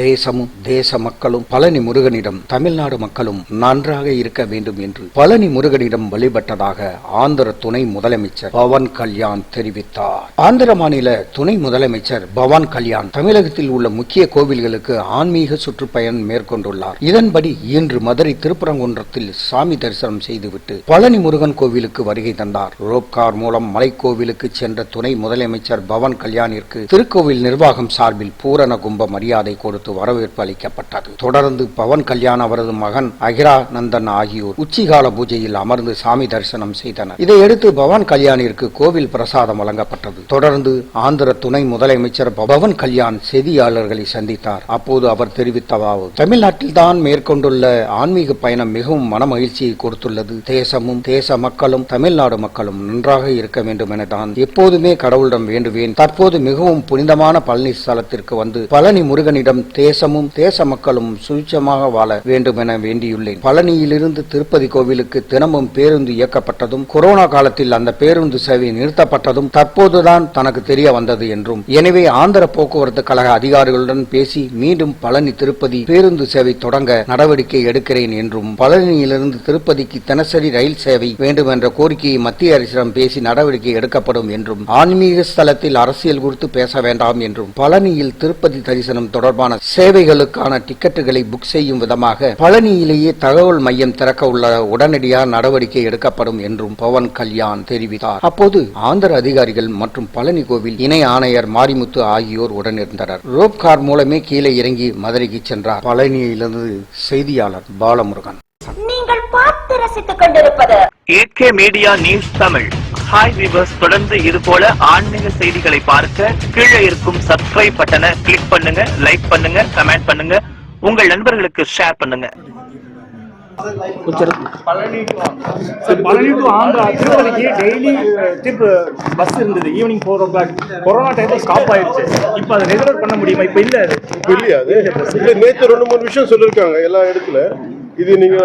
தேசமும் தேச மக்களும் பழனி முருகனிடம் தமிழ்நாடு மக்களும் நன்றாக இருக்க வேண்டும் என்று பழனி முருகனிடம் வழிபட்டதாக ஆந்திர துணை முதலமைச்சர் பவன் கல்யாண் தெரிவித்தார். ஆந்திர மாநில துணை முதலமைச்சர் பவன் கல்யாண் தமிழகத்தில் உள்ள முக்கிய கோவில்களுக்கு ஆன்மீக சுற்றுப்பயணம் மேற்கொண்டுள்ளார். இதன்படி இன்று மதுரை திருப்பரங்குன்றத்தில் சாமி தரிசனம் செய்துவிட்டு பழனி முருகன் கோவிலுக்கு வருகை தந்தார். ரோப்கார் மூலம் மலைக்கோவிலுக்கு சென்ற துணை முதலமைச்சர் பவன் கல்யாணிற்கு திருக்கோவில் நிர்வாகம் சார்பில் பூரண கும்ப மரியாதை கொடுத்து வரவேற்பு அளிக்கப்பட்டது. தொடர்ந்து பவன் கல்யாண் அவரது மகன் அகிரானந்தன் ஆகியோர் உச்சிகால பூஜையில் அமர்ந்து சாமி தரிசனம் செய்தனர். இதையடுத்து பவன் கல்யாணிற்கு கோவில் பிரசாதம் வழங்கப்பட்டது. தொடர்ந்து ஆந்திர துணை முதலமைச்சர் பவன் கல்யாண் செய்தியாளர்களை சந்தித்தார். அப்போது அவர் தெரிவித்தவாவு தமிழ்நாட்டில் தான் மேற்கொண்டுள்ள ஆன்மீக பயணம் மிகவும் மன மகிழ்ச்சியை கொடுத்துள்ளது. தேசமும் தேச மக்களும் தமிழ்நாடு மக்களும் நன்றாக இருக்க வேண்டும் என தான் எப்போதுமே கடவுளிடம் வேண்டுவேன். தற்போது மிகவும் புனிதமான பழனி ஸ்தலத்திற்கு வந்து பழனி முருகனிடம் தேசமும் தேச மக்களும் சுவிச்சமாக வாழ வேண்டும் என வேண்டியுள்ளேன். பழனியிலிருந்து திருப்பதி கோவிலுக்கு தினமும் பேருந்து இயக்கப்பட்டதும் கொரோனா காலத்தில் அந்த பேருந்து சேவை நிறுத்தப்பட்டதும் தற்போதுதான் தனக்கு தெரிய வந்தது என்றும். எனவே ஆந்திர போக்குவரத்து கழக அதிகாரிகளுடன் பேசி மீண்டும் பழனி திருப்பதி பேருந்து சேவை தொடங்க நடவடிக்கை எடுக்கிறேன் என்றும் பழனியிலிருந்து திருப்பதிக்கு தினசரி ரயில் சேவை வேண்டும் என்ற கோரிக்கையை மத்திய அரசிடம் பேசி நடவடிக்கை எடுக்கப்படும் என்றும் ஆன்மீக ஸ்தலத்தில் அரசியல் குறித்து பேச வேண்டாம் என்றும் பழனியில் திருப்பதி தரிசனம் தொடர்பான சேவைகளுக்கான டிக்கெட்டுகளை புக் செய்யும் விதமாக பழனியிலேயே தகவல் மையம் திறக்க உள்ள உடனடியாக நடவடிக்கை எடுக்கப்படும் என்றும் பவன் கல்யாண் தெரிவித்தார். அப்போது ஆந்திர அதிகாரிகள் மற்றும் பழனி கோவில் இணை ஆணையர் மாரிமுத்து ஆகியோர் உடனிருந்தனர். ரோப் கார் மூலமே கீழே இறங்கி மதுரைக்கு சென்றார் பழனியிலிருந்து செய்தியாளர் பாலமுருகன். நீங்கள் பார்த்து ரசித்துக் கொண்டிருப்பது AK media news Tamil. Hi viewers தொடர்ந்து இது போல ஆன்மீக செய்திகளை பார்க்க கீழே இருக்கும் சப்ஸ்கிரைப் பட்டனை கிளிக் பண்ணுங்க லைக் பண்ணுங்க கமெண்ட் பண்ணுங்க. உங்கள் நண்பர்களுக்கு ஷேர் பண்ணுங்க. Sir Palani to Andhra. திருப்பதிக்கு டெய்லி ட்ரிப் பஸ் இருந்தது. Evening four o'clock corona டைம்ல ஸ்டாப் ஆயிடுச்சு இப்போ அதை ரெகுலர் பண்ண முடியுமா? இப்போ இல்லை அது. இல்லையா அது. இல்ல நேத்து ரெண்டு மூணு விஷயம் சொல்லியிருக்காங்க எல்லா இடத்துல. இது நீங்க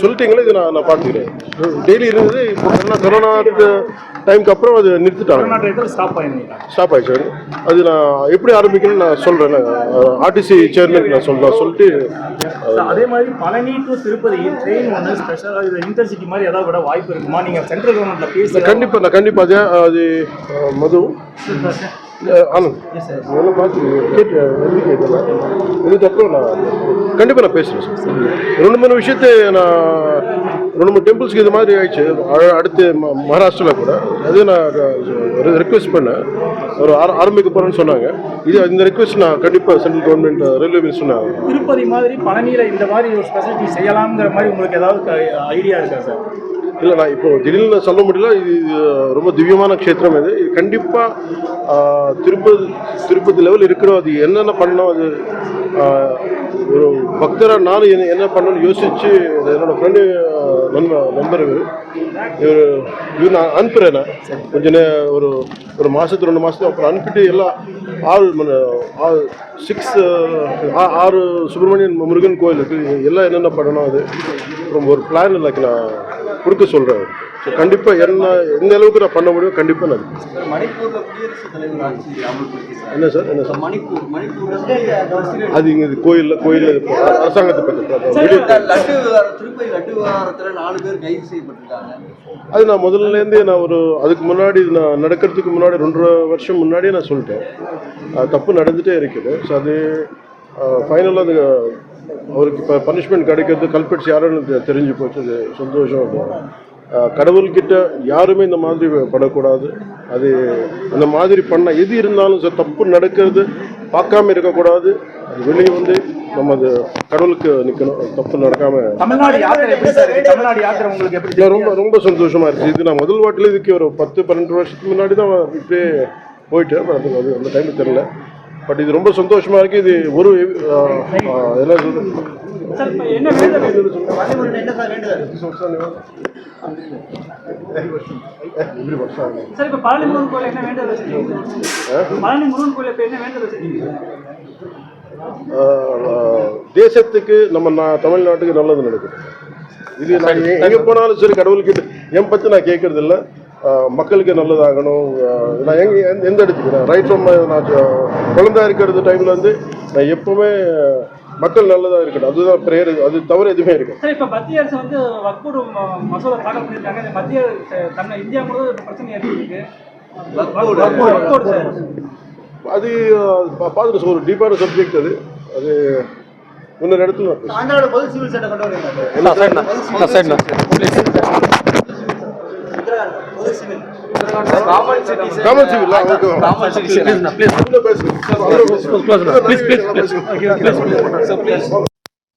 சொல்லிட்டீங்களே இது நான் நான் பார்த்துக்கிறேன். டெய்லி இருந்தது இப்போ கொரோனா கொரோனா டைம்க்கு அப்புறம் அது நிறுத்திட்டாங்க. ஸ்டாப் ஆயிடுச்சு. அது நான் எப்படி ஆரம்பிக்கணும்னு நான் சொல்றேன். ஆர்டிசி சேர்மன் நான் சொல்றேன் சொல்லிட்டு அதே மாதிரி பழனி டு திருப்பதி ட்ரெயின் ஒன்று ஸ்பெஷலாக இது இன்டர்சிட்டி மாதிரி ஏதாவது விட வாய்ப்பு இருக்குமா? நீங்கள் சென்ட்ரல் கவர்மெண்ட்ல பேசி கண்டிப்பா நான் கண்டிப்பா அது மது. ஆனந்த் ஒன்றும் பார்த்து கேட்டு எப்படி கேட்கலாம் இதுக்கப்புறம் நான் கண்டிப்பாக நான் பேசுகிறேன் சார். ரெண்டு மூணு விஷயத்தை நான் ரெண்டு மூணு டெம்பிள்ஸ்க்கு இது மாதிரி ஆயிடுச்சு. அடுத்து ம- மகாராஷ்டிராவில் கூட. அது நான் ரெக்வெஸ்ட் பண்ணேன். ஒரு ஆர- ஆரம்பிக்க போகிறேன்னு சொன்னாங்க. இது இந்த ரெக்வெஸ்ட் நான் கண்டிப்பாக சென்ட்ரல் கவர்மெண்ட் ரயில்வே மினிஸ்டர் நான் திருப்பதி மாதிரி பழனியில் இந்த மாதிரி ஒரு ஸ்பெசிலிட்டி செய்யலாம்ங்கிற மாதிரி உங்களுக்கு ஏதாவது ஐடியா இருக்கா சார் இல்லை நான் இப்போ திடீர்னு சொல்ல முடியல. இது ரொம்ப திவ்யமான க்ஷேத்திரம் இது. இது கண்டிப்பாக திருப்பதி திருப்பதி லெவல் இருக்கிறோம். அது என்னென்ன பண்ணணும்? அது ஒரு பக்தராக நானும் என்ன என்ன பண்ணணும்னு யோசிச்சு என்னோட ஃப்ரெண்டு நண்ப நண்பர் இவர். இவர் இவர் நான் அனுப்புகிறேன் நான். கொஞ்ச நே ஒரு ஒரு மாதத்து ரெண்டு மாதத்துக்கு அப்புறம் அனுப்பிட்டு எல்லாம் ஆறு மணி ஆறு சிக்ஸ் ஆறு சுப்பிரமணியன் முருகன் கோயிலுக்கு எல்லாம் என்னென்ன பண்ணணும் அது. அப்புறம் ஒரு பிளான் இல்லைக்கு நான் கொடுக்க சொல்கிறேன் ஸோ கண்டிப்பாக என்ன எந்த அளவுக்கு நான் பண்ண முடியும் கண்டிப்பாக நான் என்ன சார் என்ன சார்? மணிப்பூர் அது இங்கே கோயிலில் கோயில் அரசாங்கத்தை பற்றி அது நான் முதல்லேருந்தே நான் ஒரு அதுக்கு முன்னாடி நான் நடக்கிறதுக்கு முன்னாடி ரெண்டரை வருஷம் முன்னாடியே நான் சொல்லிட்டேன். அது தப்பு நடந்துகிட்டே இருக்குது. ஸோ அது ஃபைனலாக அது அவருக்கு இப்போ பனிஷ்மெண்ட் கிடைக்கிறது கல்பெட்ஸ் யாருன்னு தெரிஞ்சு போச்சு. சந்தோஷம் அஹ், கடவுள்கிட்ட யாருமே இந்த மாதிரி பண்ணக்கூடாது அது அந்த மாதிரி பண்ண எது இருந்தாலும் சார் தப்பு நடக்கிறது பார்க்காம இருக்கக்கூடாது. அது வெளியே வந்து நம்ம அது கடவுளுக்கு நிற்கணும் தப்பு நடக்காம ரொம்ப ரொம்ப சந்தோஷமா இருக்கு. இது நான் முதல் வாட்டில் இதுக்கு ஒரு பத்து பன்னெண்டு வருஷத்துக்கு முன்னாடி தான் இப்படியே போயிட்டு but அது அது அந்த டைம் தெரியல. பட் இது ரொம்ப சந்தோஷமா இருக்கு. இது ஒரு என்ன தேசத்துக்கு நம்ம நா- தமிழ்நாட்டுக்கு நல்லது நடக்கணும் இது நான் எங்க போனாலும் சரி கடவுள்கிட்ட என் பத்தி நான் கேட்கறது இல்ல ஆஹ், மக்களுக்கு நல்லதாகணும். நான் எங்க எந்த- எந்த இடத்துக்கு? நான் ரைட் ஃப்ரம் நான் ஆஹ், குழந்தையா இருக்கிறது டைம்ல இருந்து நான் எப்பவுமே மக்கள் நல்லதா இருக்கணும். அதுதான் பிரேயர் அது தவிர எதுவுமே இருக்கு சார் இப்போ மத்திய அரசு வந்து ம- மசோதா தாக்கல் பண்ணியிருக்காங்க. இந்த மத்திய தன்னை இந்தியா முழுவதும் பிரச்சனை சார். அது பார்த்துட்டு ஒரு டீப்பான சப்ஜெக்ட் அது. அது இன்னொரு இடத்துல நான் பேசுறேன். ஆந்திராவோட பொது சிவில் சட்டம் கொண்டு வரீங்க பொது civil common citizen common civil அவங்க காமன் சிட்டிசன் இன்னும் பேசுங்க. Please, please. பேசுங்க.